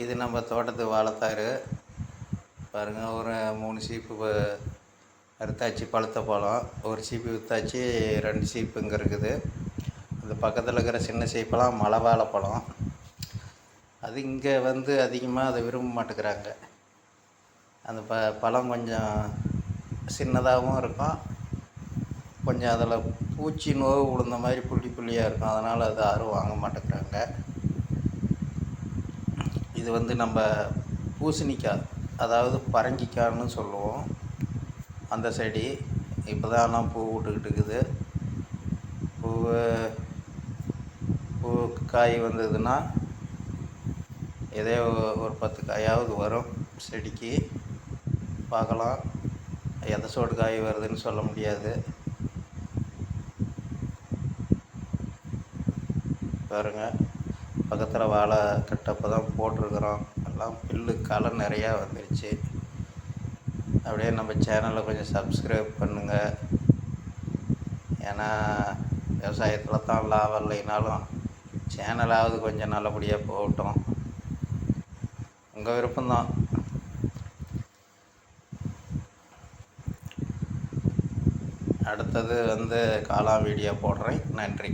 இது நம்ம தோட்டத்து வாழைத்தாரு பாருங்கள் ஒரு மூணு சீப்பு அறுத்தாச்சு பழுத்த பழம். ஒரு சீப்பு விற்றாச்சு ரெண்டு சீப்பு இங்கே இருக்குது. அந்த பக்கத்தில் இருக்கிற சின்ன சீப்பெல்லாம் மலை வாழைப்பழம் அது இங்கே வந்து அதிகமாக அதை விரும்ப மாட்டேங்கிறாங்க. அந்த ப பழம் கொஞ்சம் சின்னதாகவும் இருக்கும். கொஞ்சம் அதில் பூச்சி நோவு விழுந்த மாதிரி புள்ளி புள்ளியாக இருக்கும். அதனால் அது யாரும் வாங்க மாட்டேங்கிறாங்க. இது வந்து நம்ம பூசணிக்காய் அதாவது பரங்கிக்காய்னு சொல்லுவோம். அந்த செடி இப்போ தான் பூ விட்டுக்கிட்டு இருக்குது. பூ பூ காய் வந்ததுன்னா ஏதோ ஒரு பத்து காயாவது வரும் செடிக்கு. பார்க்கலாம். எதை சோடு காய் வருதுன்னு சொல்ல முடியாது. பாருங்க. பக்கத்தில் வாழை கட்டப்போ தான் போட்டிருக்கிறோம். எல்லாம் புல்லு களை நிறையா வந்துருச்சு. அப்படியே நம்ம சேனலை கொஞ்சம் சப்ஸ்கிரைப் பண்ணுங்கள் ஏன்னா விவசாயத்தில் தான் லாபம் இல்லைனாலும் சேனலாவது கொஞ்சம் நல்லபடியாக போகட்டும். உங்கள் விருப்பம்தான். அடுத்தது வந்து காலா வீடியோ போடுறேன். நன்றி.